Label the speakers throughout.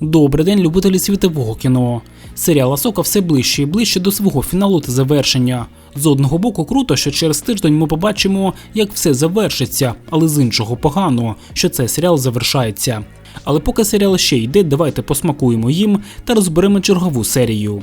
Speaker 1: Добрий день, любителі світового кіно. Серіал Асока все ближче і ближче до свого фіналу та завершення. З одного боку, круто, що через тиждень ми побачимо, як все завершиться, але з іншого погано, що цей серіал завершається. Але поки серіал ще йде, давайте посмакуємо їм та розберемо чергову серію.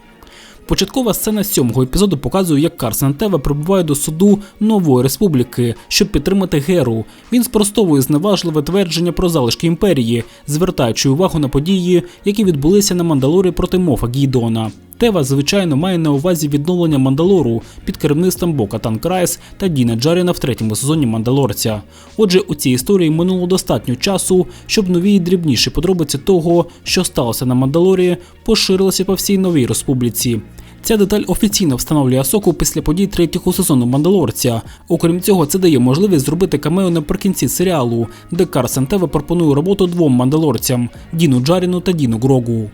Speaker 1: Початкова сцена сьомого епізоду показує, як Карсен Тева прибуває до суду нової республіки, щоб підтримати Геру. Він спростовує зневажливе твердження про залишки імперії, звертаючи увагу на події, які відбулися на Мандалорі проти Мофа Гійдона. Тева, звичайно, має на увазі відновлення Мандалору під керівництвом Бока Танкрайс та Діна Джаріна в третьому сезоні Мандалорця. Отже, у цій історії минуло достатньо часу, щоб нові і дрібніші подробиці того, що сталося на Мандалорі, поширилися по всій новій республіці. Ця деталь офіційно встановлює Асоку після подій третього сезону Мандалорця. Окрім цього, це дає можливість зробити камео наприкінці серіалу, де Карсен Тева пропонує роботу двом мандалорцям Діну Джаріну та Діну Грогу.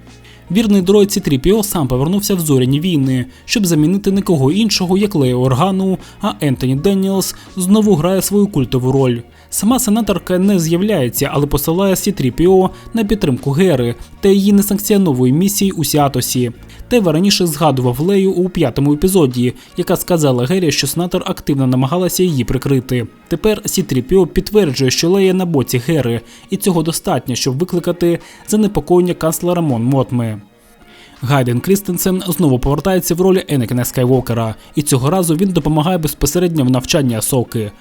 Speaker 1: Вірний дройд C-3PO сам повернувся в зоряні війни, щоб замінити нікого іншого, як Лео Органу, а Ентоні Денніелс знову грає свою культову роль. Сама сенаторка не з'являється, але посилає C-3PO на підтримку Гери та її несанкціонової місії у Сіатосі. Тева раніше згадував Лею у п'ятому епізоді, яка сказала Гері, що сенатор активно намагалася її прикрити. Тепер C-3PO підтверджує, що Лея на боці Гери, і цього достатньо, щоб викликати занепокоєння канцлера Мон Мотми. Гайден Крістенсен знову повертається в ролі Енекена Скайвокера, і цього разу він допомагає безпосередньо в навчанні Асоки.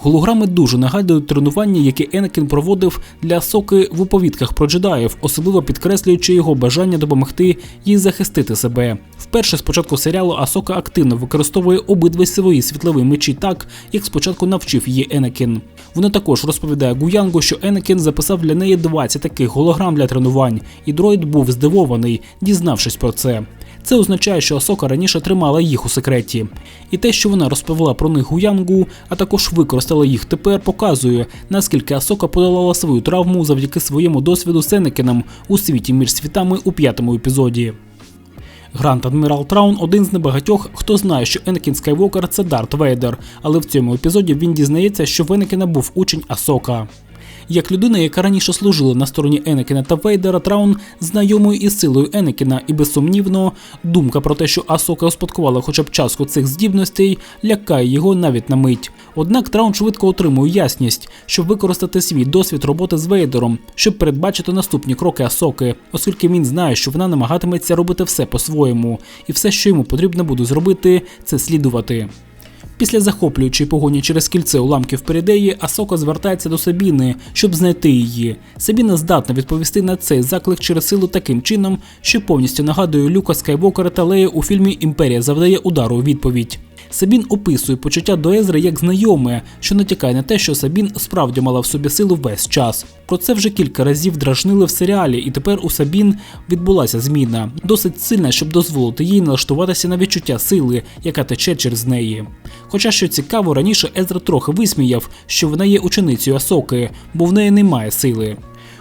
Speaker 1: Голограми дуже нагадують тренування, яке Енекін проводив для Соки в оповідках про джедаїв, особливо підкреслюючи його бажання допомогти їй захистити себе. Вперше з початку серіалу Асока активно використовує обидва свої світлові мечі так, як спочатку навчив її Енекін. Вона також розповідає Гуянгу, що Енекін записав для неї 20 таких голограм для тренувань, і дроїд був здивований, дізнавшись про це. Це означає, що Асока раніше тримала їх у секреті. І те, що вона розповіла про них Гуянгу, а також використала їх тепер, показує, наскільки Асока подолала свою травму завдяки своєму досвіду з Енекеном у світі між світами у п'ятому епізоді. Грант Адмірал Траун один з небагатьох, хто знає, що Енекін Скайвокер це Дарт Вейдер, але в цьому епізоді він дізнається, що в Енекіна був учень Асока. Як людина, яка раніше служила на стороні Енекіна та Вейдера, Траун знайомою із силою Енекіна, і безсумнівно, думка про те, що Асока успадкувала хоча б частку цих здібностей, лякає його навіть на мить. Однак Траун швидко отримує ясність, щоб використати свій досвід роботи з Вейдером, щоб передбачити наступні кроки Асоки, оскільки він знає, що вона намагатиметься робити все по-своєму, і все, що йому потрібно буде зробити, це слідувати. Після захоплюючої погоні через кільце уламків передеї, Асока звертається до Сабіни, щоб знайти її. Сабіна здатна відповісти на цей заклик через силу таким чином, що повністю нагадує Люка Скайвокера та Лея у фільмі Імперія завдає удару у відповідь. Сабін описує почуття до Езри як знайоме, що натякає на те, що Сабін справді мала в собі силу весь час. Про це вже кілька разів дражнили в серіалі, і тепер у Сабін відбулася зміна, досить сильна, щоб дозволити їй налаштуватися на відчуття сили, яка тече через неї. Хоча що цікаво, раніше Езра трохи висміяв, що вона є ученицею Асоки, бо в неї немає сили.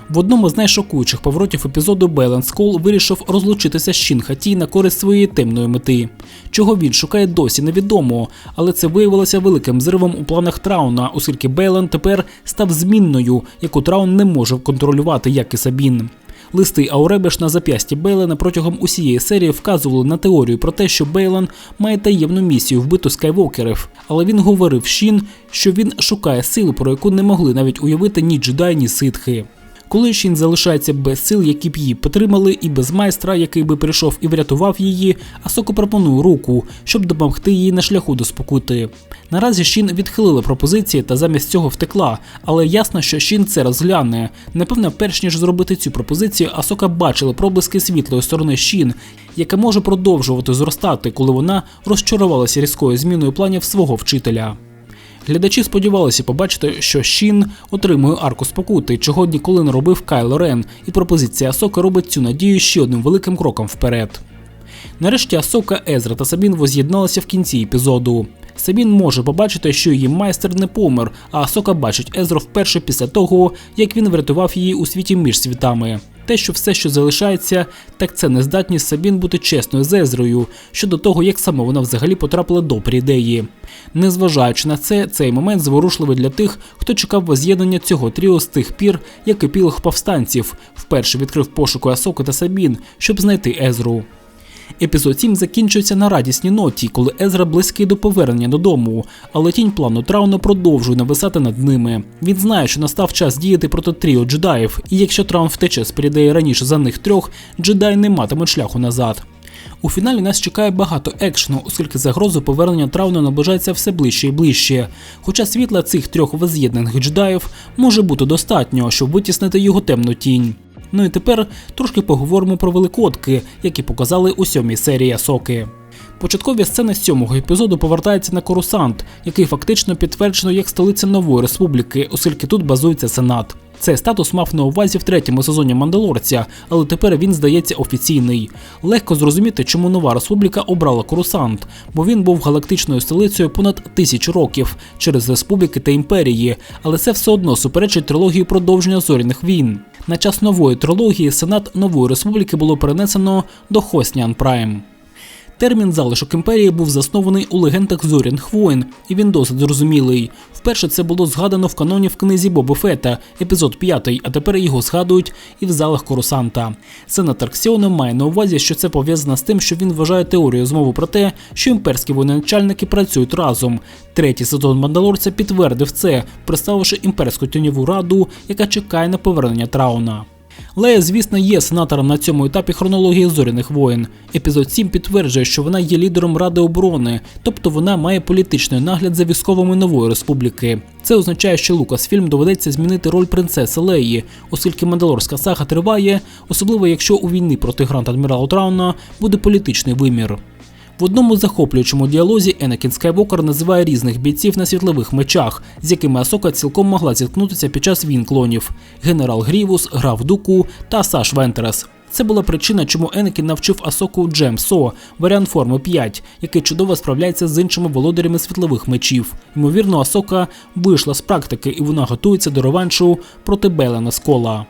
Speaker 1: В одному з найшокуючих поворотів епізоду Бейлен Скол вирішив розлучитися з Шін Хаті на користь своєї темної мети. Чого він шукає досі невідомо, але це виявилося великим зривом у планах Трауна, оскільки Бейлен тепер став змінною, яку Траун не може контролювати, як і Сабін. Листи Ауребеш на зап'ясті Бейлена протягом усієї серії вказували на теорію про те, що Бейлен має таємну місію вбити скайвокерів, але він говорив Шін, що він шукає силу, про яку не могли навіть уявити ні джедаї, ні ситхи. Коли Шін залишається без сил, які б її підтримали, і без майстра, який би прийшов і врятував її, Асоко пропонує руку, щоб допомогти їй на шляху до спокути. Наразі Шін відхилила пропозиції та замість цього втекла, але ясно, що Шін це розгляне. Напевно, перш ніж зробити цю пропозицію, Асока бачила проблиски світлої сторони Шін, яка може продовжувати зростати, коли вона розчарувалася різкою зміною планів свого вчителя. Глядачі сподівалися побачити, що Шін отримує арку спокути, чого ніколи не робив Кайло Рен, і пропозиція Асока робить цю надію ще одним великим кроком вперед. Нарешті Асока, Езра та Сабін воз'єдналися в кінці епізоду. Сабін може побачити, що її майстер не помер, а Асока бачить Езро вперше після того, як він врятував її у світі між світами. Те, що все, що залишається, так це нездатність Сабін бути чесною з Езрою щодо того, як саме вона взагалі потрапила до прідеї. Незважаючи на це, цей момент зворушливий для тих, хто чекав воз'єднання цього тріо з тих пір, як епілог повстанців вперше відкрив пошуку Асоки та Сабін, щоб знайти Езру. Епізод 7 закінчується на радісній ноті, коли Езра близький до повернення додому, але тінь плану Трауна продовжує нависати над ними. Він знає, що настав час діяти проти тріо джедаїв, і якщо Траун втече з передеї раніше за них трьох, джедаї не матимуть шляху назад. У фіналі нас чекає багато екшну, оскільки загроза повернення Трауна наближається все ближче і ближче. Хоча світла цих трьох воз'єднаних джедаїв може бути достатньо, щоб витіснити його темну тінь. Ну і тепер трошки поговоримо про великодки, які показали у сьомій серії Соки. Початкові сцени сьомого епізоду повертаються на Корусант, який фактично підтверджено як столиця нової республіки, оскільки тут базується сенат. Цей статус мав на увазі в третьому сезоні Мандалорця, але тепер він здається офіційний. Легко зрозуміти, чому нова республіка обрала Корусант, бо він був галактичною столицею понад тисячу років через республіки та імперії, але це все одно суперечить трилогії продовження зоряних війн. На час нової трилогії Сенат нової республіки було перенесено до Хосніан Прайм. Термін залишок імперії був заснований у легендах зоряних воїн, і він досить зрозумілий. Вперше це було згадано в каноні в книзі Боба Фета, епізод 5, а тепер його згадують і в залах Корусанта. Сенатор Ксіоне має на увазі, що це пов'язано з тим, що він вважає теорію змову про те, що імперські воєначальники працюють разом. Третій сезон Мандалорця підтвердив це, представивши імперську тіньову раду, яка чекає на повернення Трауна. Лея, звісно, є сенатором на цьому етапі хронології зоряних воєн. Епізод 7 підтверджує, що вона є лідером Ради оборони, тобто вона має політичний нагляд за військовими нової республіки. Це означає, що Лукасфільм доведеться змінити роль принцеси Леї, оскільки Мандалорська сага триває, особливо якщо у війни проти Гранд Адмірала Трауна буде політичний вимір. В одному захоплюючому діалозі Енакін Скайвокер називає різних бійців на світлових мечах, з якими Асока цілком могла зіткнутися під час війн клонів: генерал Грівус, граф Дуку та Саш Вентерес. Це була причина, чому Енакін навчив Асоку Джем Со, варіант форми 5, який чудово справляється з іншими володарями світлових мечів. Ймовірно, Асока вийшла з практики і вона готується до реваншу проти Белена Скола.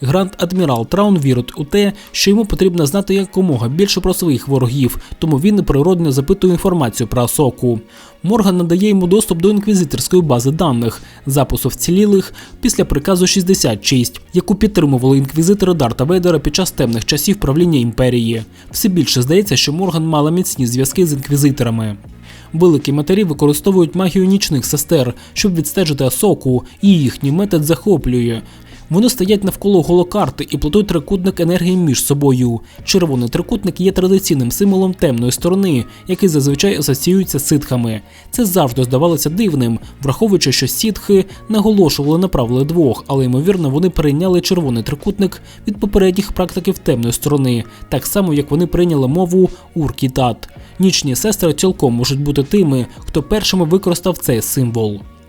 Speaker 1: Гранд Адмірал Траун вірить у те, що йому потрібно знати якомога більше про своїх ворогів, тому він неприродно запитує інформацію про Асоку. Морган надає йому доступ до інквізиторської бази даних, запису вцілілих після приказу 66, яку підтримували інквізитори Дарта Вейдера під час темних часів правління імперії. Все більше здається, що Морган мала міцні зв'язки з інквізиторами. Великі матері використовують магію нічних сестер, щоб відстежити Асоку, і їхній метод захоплює. Вони стоять навколо голокарти і плетуть трикутник енергії між собою. Червоний трикутник є традиційним символом темної сторони, який зазвичай асоціюється з ситхами. Це завжди здавалося дивним, враховуючи, що сітхи наголошували на правилі двох, але ймовірно вони перейняли червоний трикутник від попередніх практиків темної сторони, так само як вони прийняли мову уркітат. Нічні сестри цілком можуть бути тими, хто першими використав цей символ.